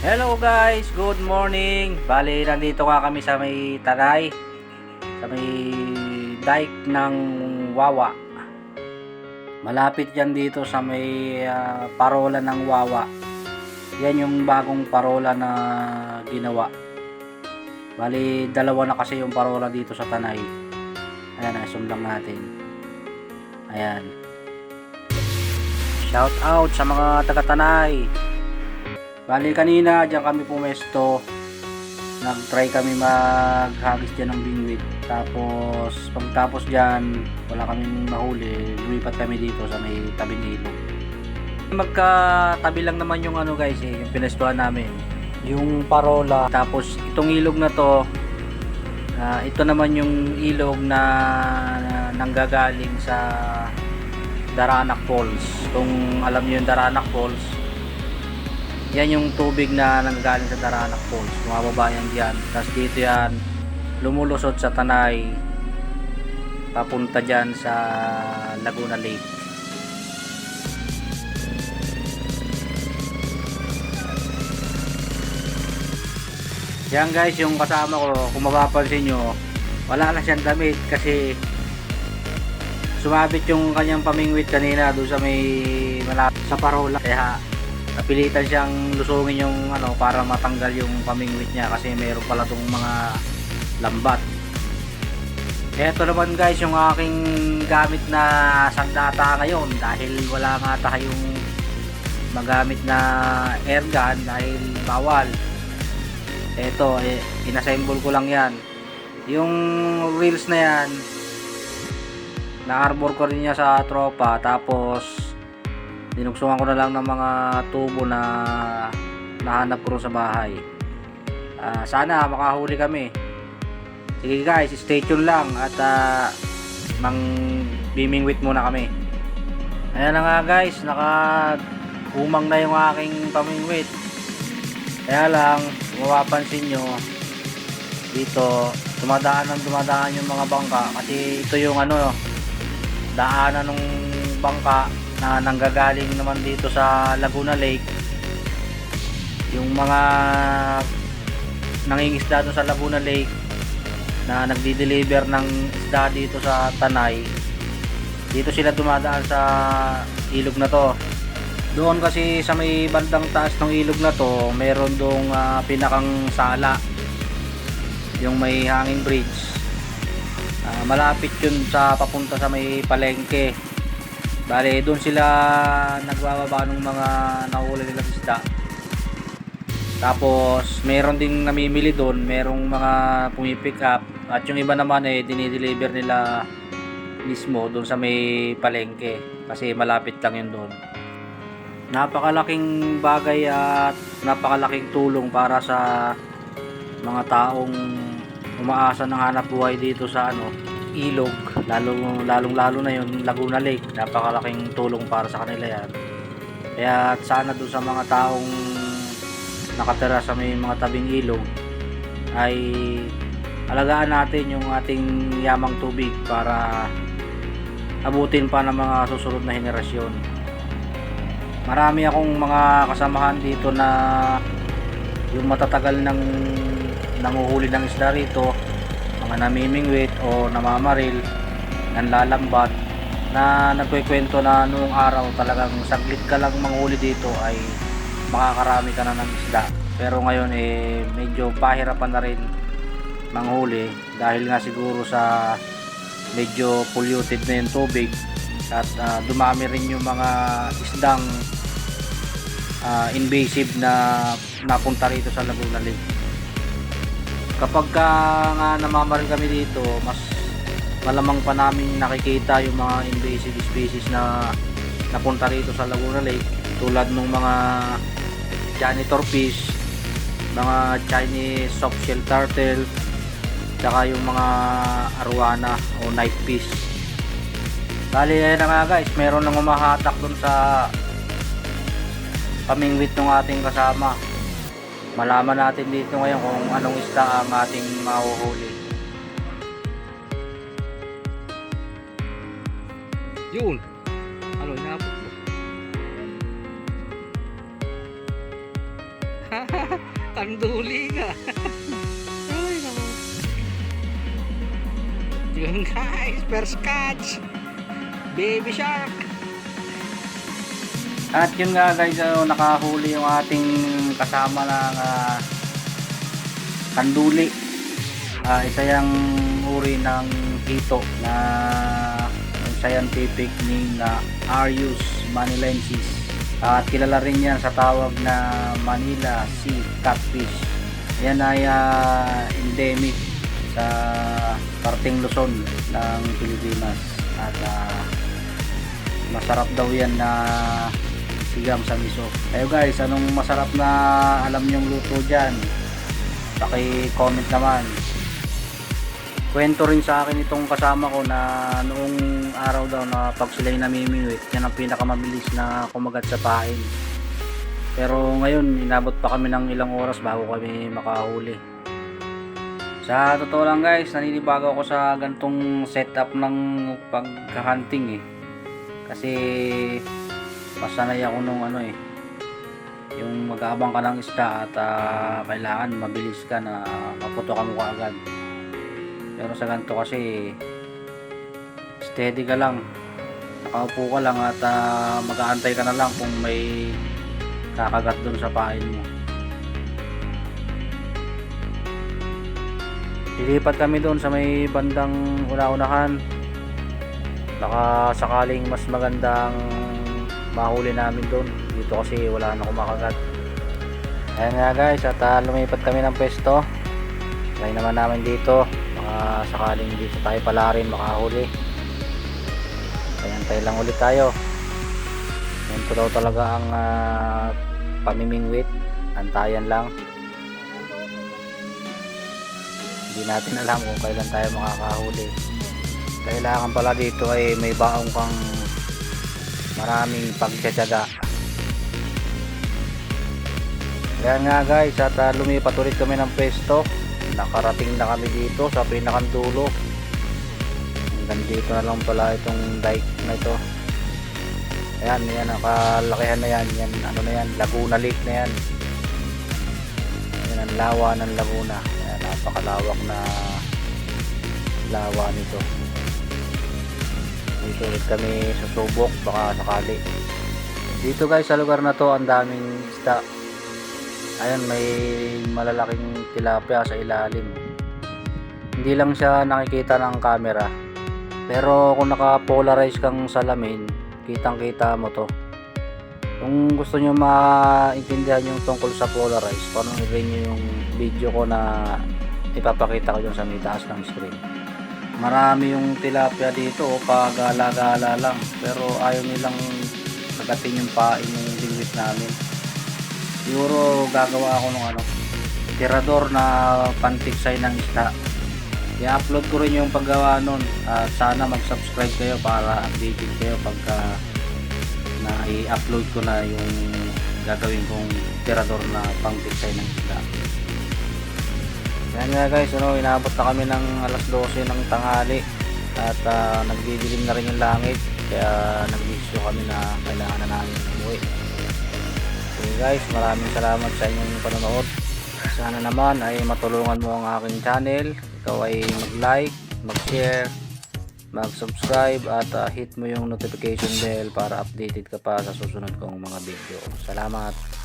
Hello guys, good morning. Bali, nandito nga kami sa may Tanay. Sa may dike ng Wawa. Malapit yan dito sa may ah, parola ng Wawa. Yan yung bagong parola na ginawa. Bali, dalawa na kasi yung parola dito sa Tanay. Ayan, assume lang natin. Ayan. Shout out sa mga taga-Tanay. Bali kanina diyan kami pumesto. Nag-try kami maghagis diyan ng bingwit. Tapos pagtapos diyan, wala kaming mahuli. Lumipat kami dito sa may tabing ilog. Magkatabi lang naman yung ano guys eh, yung pinestuhan namin. Yung parola. Tapos itong ilog na to, ah, ito naman yung ilog na, na nanggagaling sa Daranak Falls. Kung alam niyo yung Daranak Falls, yan yung tubig na nanggagaling sa Daranak Falls. Bumababa yan dyan. Tapos dito yan, lumulusot sa Tanay. Papunta dyan sa Laguna Lake. Yan guys, yung kasama ko, kung mapapansin nyo, wala na siyang damit kasi sumabit yung kanyang pamingwit kanina doon sa may malapit sa parola. Kaya napilitan siyang lusungin yung ano para matanggal yung pamingwit niya kasi meron pala tong mga lambat. Eto naman guys yung aking gamit na sandata ngayon dahil wala nga tayong magamit na air gun dahil bawal. Eto, eh, inassemble ko lang yan. Yung reels na yan, na-arbor ko rin niya sa tropa tapos dinugsungan ko na lang ng mga tubo na nahanap ko sa bahay. Ah, sana makahuli kami. Sige guys stay tuned lang at uh, mang bimingwit muna kami. Ayan na nga guys naka umang na yung aking pamingwit. Kaya lang kung mapapansin nyo dito dumadaan ng dumadaan yung mga bangka. Kasi ito yung ano daanan ng bangka na nanggagaling naman dito sa Laguna Lake. Yung mga nangingisda doon sa Laguna Lake na nagdi-deliver ng isda dito sa Tanay dito sila dumadaan sa ilog na to. Doon kasi sa may bandang taas ng ilog na to meron dong ah, pinakang sala yung may hanging bridge. Ah, malapit yun sa papunta sa may palengke bale doon sila nagbababa ng mga nahuli nilang isda. Tapos meron ding namimili doon merong mga pumipick up. At yung iba naman eh dinideliver nila mismo doon sa may palengke. Kasi malapit lang yun doon. Napakalaking bagay at napakalaking tulong para sa mga taong umaasa ng hanap buhay dito sa ano ilog lalong lalong lalo na yung Laguna Lake. Napakalaking tulong para sa kanila yan. Kaya sana doon sa mga taong nakatira sa may mga tabing ilog ay alagaan natin yung ating yamang tubig para abutin pa ng mga susunod na henerasyon. Marami akong mga kasamahan dito na yung matatagal ng nanguhuli ng isda rito mga namimingwit o namamaril nanlalambat na nagkikwento na noong araw talagang saglit ka lang manghuli dito ay makakarami ka na ng isda. Pero ngayon eh medyo pahirapan na rin manghuli dahil nga siguro sa medyo polluted na yung tubig at ah, dumami rin yung mga isdang ah, invasive na napunta rito sa Laguna Lake kapag ka nga namamaril kami dito mas malamang pa namin nakikita yung mga invasive species na napunta rito sa Laguna Lake. Tulad ng mga janitor fish mga Chinese softshell turtle tsaka yung mga arwana o night fish. Bali na nga guys. Meron nang umahatak dun sa pamingwit ng ating kasama malaman natin dito ngayon kung anong isda ang ating mahuhuli yun ano inaabot mo Kanduli ka. Ay, naku. Yun guys, first catch. Baby shark. At yun nga guys, ano, nakahuli yung ating kasama ng ah, kanduli. Ah, isa yung uri ng hito na scientific name na Arius manilensis. At kilala rin yan sa tawag na Manila Sea Catfish. Yan ay ah, endemic sa parting Luzon ng Pilipinas. At ah, masarap daw yan na sigam sa miso. Ayo guys, anong masarap na alam niyong luto dyan? Paki-comment naman. Kwento rin sa akin itong kasama ko na noong araw daw na pag sila'y namimingwit, yan ang pinakamabilis na kumagat sa pain. Pero ngayon, inabot pa kami ng ilang oras bago kami makahuli. Sa totoo lang guys, naninibago ako sa gantong setup ng pagka-hunting eh. Kasi masanay ako nung ano eh. Yung mag-aabang ka ng isda at ah, kailangan mabilis ka na maputo ka mo kaagad. Pero sa ganito kasi steady ka lang. Nakaupo ka lang at ah, mag-aantay ka na lang kung may kakagat doon sa pain mo. Lilipat kami doon sa may bandang una-unahan. Baka sakaling mas magandang mahuli namin doon. Dito kasi wala na kumakagat. Ayan nga guys, at ah, lumipat kami ng pwesto. Try naman namin dito. Baka sakaling dito tayo pala rin makahuli. Ayan tayo lang ulit tayo. Ganito daw talaga ang ah, pamimingwit. Antayan lang. Hindi natin alam kung kailan tayo makakahuli. Kailangan pala dito ay may baong kang maraming pagtsatsaga. Kaya nga guys, at ah, lumipat ulit kami ng pwesto. Nakarating na kami dito sa pinakandulo. Hanggang dito na lang pala itong dike na ito. Ayan, yan, nakalakihan na yan. yan. Ano na yan, Laguna Lake na yan. Yan ang lawa ng Laguna. Ayan, napakalawak na lawa nito. Ulit kami susubok, baka sakali. Dito guys, sa lugar na to, ang daming isda. Ayan, may malalaking tilapia sa ilalim. Hindi lang siya nakikita ng camera. Pero kung naka-polarize kang salamin, kitang-kita mo to. Kung gusto nyo maintindihan yung tungkol sa polarize, panoorin nyo yung video ko na ipapakita ko dyan sa may taas ng screen. Marami yung tilapia dito, oh, pagala-gala lang. Pero ayaw nilang kagatin yung pain yung bingwit namin. Siguro gagawa ako ng ano, tirador na pantiksay ng isda. I-upload ko rin yung paggawa nun. At sana mag-subscribe kayo para updated kayo pagka na i-upload ko na yung gagawin kong tirador na pantiksay ng isda. Yan nga guys, ano, inabot na kami ng alas 12 ng tanghali at uh, nagdidilim na rin yung langit kaya nag-issue kami na kailangan na namin umuwi. Okay guys, maraming salamat sa inyong panonood. Sana naman ay matulungan mo ang aking channel. Ikaw ay mag-like, mag-share, mag-subscribe at uh, hit mo yung notification bell para updated ka pa sa susunod kong mga video. Salamat!